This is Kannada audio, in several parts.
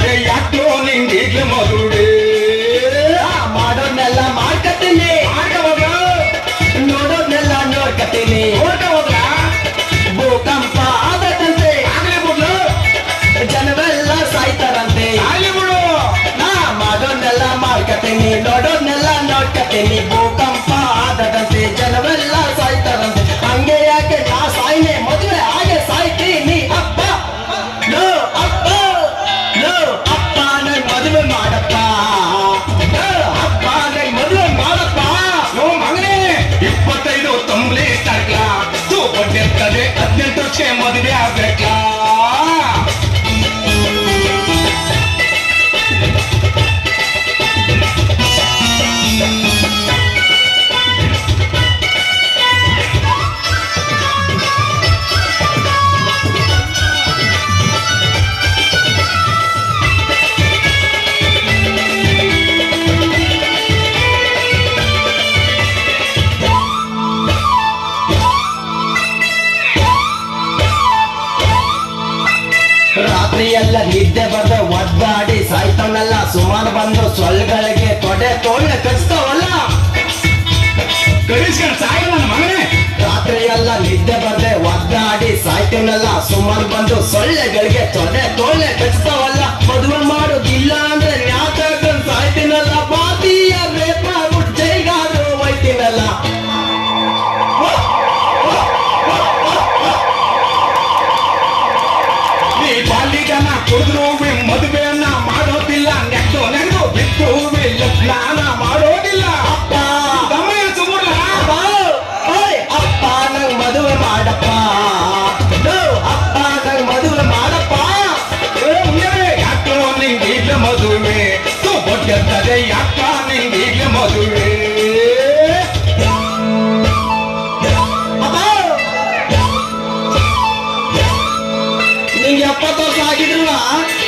ಅರೆ ಯಾಕೆ ರಾತ್ರಿಯೆಲ್ಲ ನಿದ್ದೆ ಬಂದ ಒದ್ದಾಡಿ ಸಾಯ್ತವನೆಲ್ಲ ಸುಮಾರು ಬಂದು ಸೊಳ್ಳೆಗಳಿಗೆ ತೊಡೆ ತೋಳೆ ಕಚ್ತಾವಲ್ಲ ರಾತ್ರಿಯೆಲ್ಲ ನಿದ್ದೆ ಬಂದೆ ಒದ್ದಾಡಿ ಸಾಯ್ತವನೆಲ್ಲ ಸುಮಾರು ಬಂದು ಸೊಳ್ಳೆಗಳಿಗೆ ತೊಡೆ ತೋಳೆ ಕಚ್ತಾವಲ್ಲ ಮದುವೆ ಮಾಡಿ.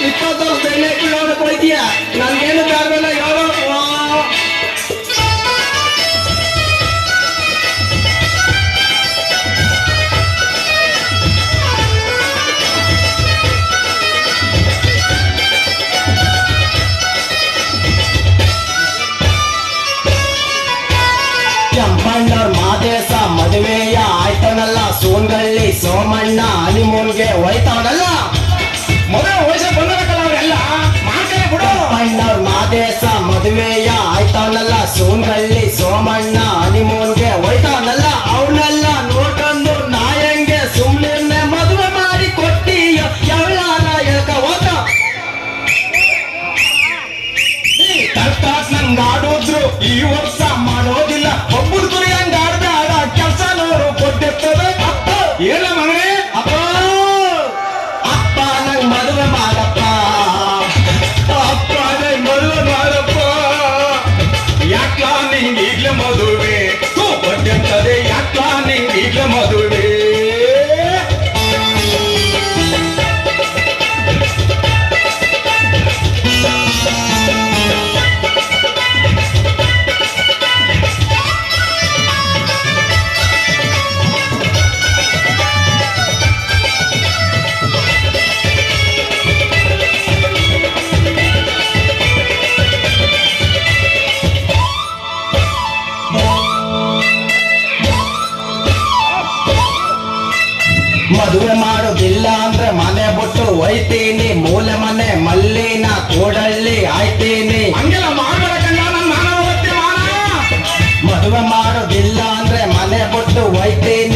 ಇಪ್ಪತ್ತು ವರ್ಷ ನನ್ಗೇನು ಮದುವೆಯ ಆಯ್ತನಲ್ಲ ಸೋನ್ಗಳ್ಳಿ ಸೋಮಣ್ಣ ಹನಿಮೂನ್ಗೆ ಹೋಯ್ತಾನಲ್ಲ ಮದುವೆ ಹೋಯ್ಸ. ನಿಂಗೀಗ್ಲ ಮದುವೆ. ಕೋಪ ಜಂತದೆ ಯಾಕ ನಿಂಗೀಗ್ಲ ಮದುವೆ. ಮದುವೆ ಮಾಡೋದಿಲ್ಲ ಅಂದ್ರೆ ಮನೆ ಬಿಟ್ಟು ಒಯ್ತೀನಿ ಮೂಲೆ ಮನೆ ಮಲ್ಲಿನ ಕೋಡಳ್ಳಿ ಆಯ್ತೀನಿ ಮದುವೆ ಮಾಡೋದಿಲ್ಲ ಅಂದ್ರೆ ಮನೆ ಬಿಟ್ಟು ಒಯ್ತೀನಿ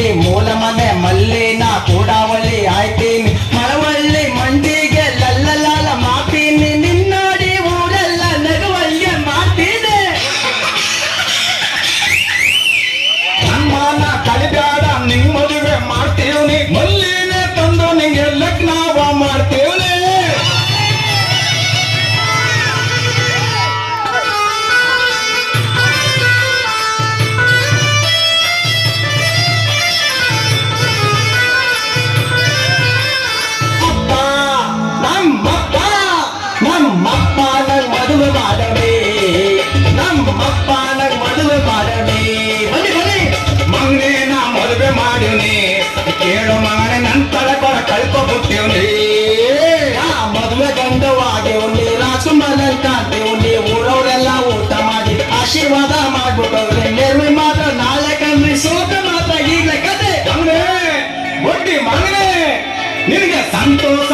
ಕೇಳು ಮಾನ ನಂತರ ಕೊರ ಕಳ್ಕೊ ಬಿಟ್ಟಿವ್ ನೀ. ಮದುವೆ ಗಂಡವಾಗಿವ್ ನೀ ರಾಸುಮಲಲ್ಲಿ ಕಾಣ್ತೀವ್ ನೀ. ಊರವರೆಲ್ಲ ಊಟ ಮಾಡಿ ಆಶೀರ್ವಾದ ಮಾಡ್ಬಿಟ್ಟವ್ರಿ. ನೆರವಿ ಮಾತ್ರ ನಾಳೆ ಕಣ್ರಿ ಸೋತ ಮಾತ್ರ ಈಗಲೇ ಕತೆ. ಮಗನೇ ಬಡ್ಡಿ, ಮಗನೇ, ನಿನಗೆ ಸಂತೋಷ